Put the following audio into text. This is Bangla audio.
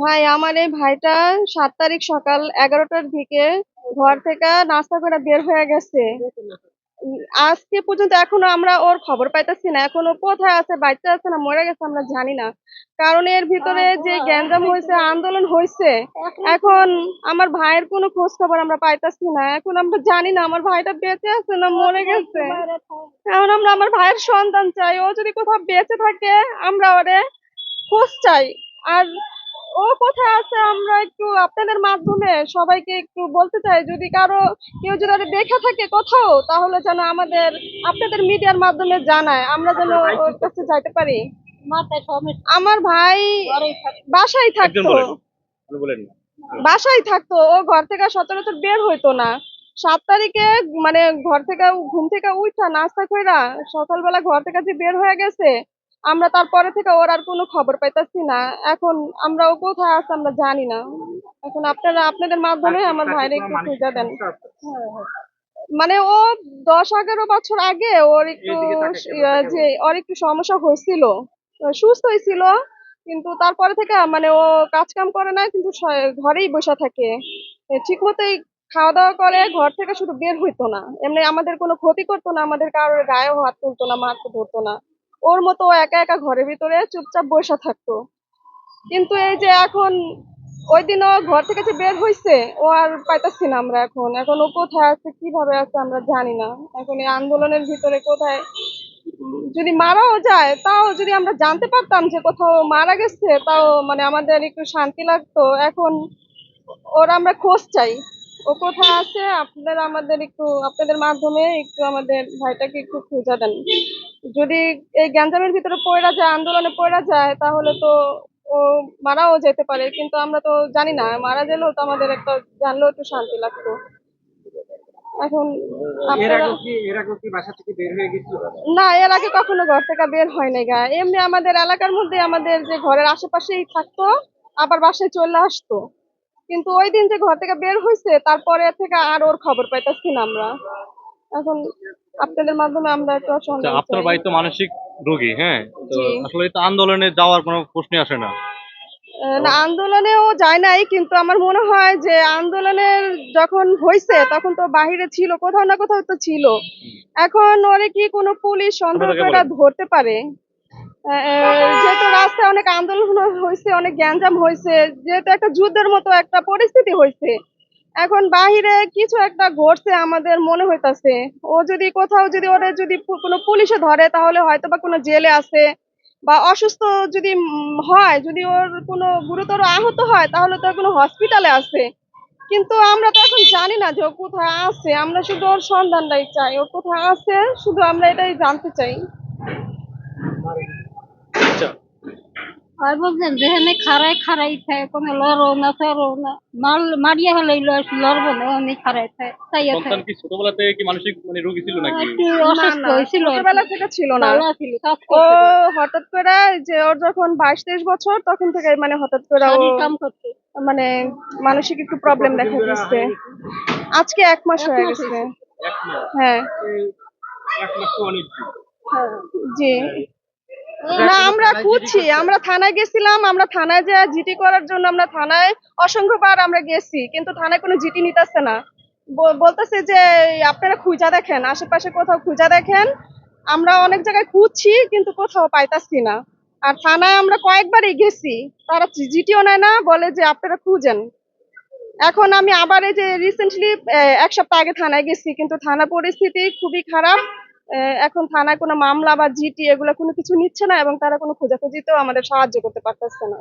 ভাই, আমার এই ভাইটা সাত তারিখ সকাল এগারোটার দিকে ঘর থেকে নাস্তা করে বের হয়ে গেছে। আজকে পর্যন্ত এখনও আমরা ওর খবর পাইতেছি না। এখনও কোথায় আছে বাচ্চা আছে না, মরে গেছে আমরা জানি না। কারণ এর ভিতরে যে গ্যাঞ্জাম হয়েছে, আন্দোলন হয়েছে, এখন আমার ভাইয়ের কোনো খোঁজ খবর আমরা পাইতেছি না। এখন আমরা জানি না আমার ভাইটা বেঁচে আছে না মরে গেছে। এখন আমরা আমার ভাইয়ের সন্তান চাই। ও যদি কোথাও বেঁচে থাকে, আমরা ওরে খোঁজ চাই। আর ও কোথায় আছে? আমরা একটু আপনাদের মাধ্যমে সবাইকে একটু বলতে চাই যদি কারও কেউ যদি দেখে থাকে কোথাও তাহলে যেন আমাদের আপনাদের মিডিয়ার মাধ্যমে জানায়। আমরা যেন ওর কাছে যাইতে পারি। আমার ভাই বাসায় থাকতো। বাসায় থাকতো। ও ঘর থেকে সচরাচর বের হইতো না। সাত তারিখে মানে ঘর থেকে ঘুম থেকে উঠা নাস্তা কইরা সকালবেলা ঘর থেকে যে বের হয়ে গেছে আমরা তারপরে থেকে ওর আর কোনো খবর পাইতাছি না। এখন আমরা ও কোথায় আছে আমরা জানি না। এখন আপনারা আপনাদের মাধ্যমে আমার ভাইরে একটু খুঁজে দেন। মানে ও দশ এগারো বছর আগে ওর একটু যে ওর একটু সমস্যা হয়েছিল। সুস্থ হয়েছিল কিন্তু তারপরে থেকে মানে ও কাজ কাম করে না কিন্তু ঘরেই বসে থাকে। ঠিক মতোই খাওয়া দাওয়া করে ঘর থেকে শুধু বের হইতো না। এমনি আমাদের কোনো ক্ষতি করতো না আমাদের কারোর গায়েও হাত তুলতো না মারতে ধরতো না। ওর মতো একা একা ঘরের ভিতরে চুপচাপ বসে থাকতো। কিন্তু এই যে এখন ওই দিন ও ঘর থেকে যে বের হইছে, ও আর পাইতাছি না আমরা এখন। এখন ও কোথায় আছে, কীভাবে আছে আমরা জানি না। এখন এই আন্দোলনের ভিতরে কোথায়? যদি মারাও যায়, তাও যদি আমরা জানতে পারতাম যে কোথাও মারা গেছে, তাও মানে আমাদের একটু শান্তি লাগতো। এখন ওর আমরা খোঁজ চাই। ও কোথায় আছে, আপনারা আমাদের একটু, আপনাদের মাধ্যমে একটু আমাদের ভাইটাকে একটু খুঁজে দেন। যদি এই গ্যাঞ্জামের ভিতরে পড়া যায় আন্দোলনে পড়া যায় তাহলে তো ও মারাও যেতে পারে। কিন্তু আমরা তো জানি না মারা গেলেও তো আমাদের একটা জানলেও একটু শান্তি লাগতো। এখন না এর আগে কখনো ঘর থেকে বের হয় নাই গা। এমনি আমাদের এলাকার মধ্যে আমাদের যে ঘরের আশেপাশেই থাকতো আবার বাসায় চলে আসতো। কিন্তু ওই দিন যে ঘর থেকে বের হয়েছে তারপরে থেকে আর ওর খবর পাইতেছি না আমরা। এখন আপনাদের মাধ্যমে আমরা একটু আচ্ছা, সন্ধান আপনার। ভাই তো মানসিক রোগী হ্যাঁ? তো আসলে তো আন্দোলনে যাওয়ার কোনো প্রশ্নই আসে না। না আন্দোলনেও যায় নাই কিন্তু আমার মনে হয় যে আন্দোলনের যখন হয়েছে তখন তো বাহিরে ছিল কোথাও না কোথাও তো ছিল। এখন ওরে কি কোনো পুলিশ সন্দেহ আপনাকে করে ধরতে পারে? যেহেতু রাস্তায় অনেক আন্দোলন হয়েছে অনেক গ্যাঞ্জাম হয়েছে যেহেতু একটা যুদ্ধের মতো একটা পরিস্থিতি হয়েছে এখন বাহিরে কিছু একটা ঘটছে আমাদের মনে হইতাছে। ও যদি কোথাও যদি ওরে যদি কোনো পুলিশে ধরে তাহলে হয়তো বা কোনো জেলে আছে বা অসুস্থ যদি হয়, যদি ওর কোনো গুরুতর আহত হয় তাহলে তো কোনো হসপিটালে আছে। কিন্তু আমরা তো এখন জানি না যে ও কোথায় আছে। আমরা শুধু ওর সন্ধানটাই চাই। ও কোথায় আছে শুধু আমরা এটাই জানতে চাই। আর বলছেন যেখানে খারাই খারাই থাকে কোনো লড়ো না ফেরো না। মাল মারিয়া হলে লড়বো না অনেক খারাই থাকে তাই সন্তান কি ছোটবেলা থেকে কি মানসিক মানে রোগী ছিল নাকি? একটু অসুস্থ না, হয়েছিল ছোটবেলা থেকে ছিল না। ছিল ও হঠাৎ করে যে ওর যখন বাইশ তেইশ বছর তখন থেকে মানে হঠাৎ করে ও কাম করতে মানে মানসিক একটু প্রবলেম দেখা দিচ্ছে আজকে এক মাস হয়ে গেছে। হ্যাঁ। এক মাস অনেক জি। না আমরা খুঁজছি আমরা থানায় গেছিলাম আমরা থানায় যে জিটি করার জন্য আমরা থানায় অসংখ্যবার আমরা গেছি কিন্তু থানায় কোনো জিটি নিতেছে না। বলতেছে যে আপনারা খুঁজা দেখেন আশেপাশে কোথাও খুঁজা দেখেন আমরা অনেক জায়গায় খুঁজছি কিন্তু কোথাও পাইতাছি না। আর থানায় আমরা কয়েকবারই গেছি তারা জিটিও নেয় না বলে যে আপনারা খুঁজেন। এখন আমি আবার এই যে রিসেন্টলি এক সপ্তাহ আগে থানায় গেছি কিন্তু থানা পরিস্থিতি খুবই খারাপ। এখন থানায় কোনো মামলা বা জিটি এগুলো কোনো কিছু নিচ্ছে না এবং তারা কোনো খোঁজাখুঁজিতেও আমাদের সাহায্য করতে পারতেছে না।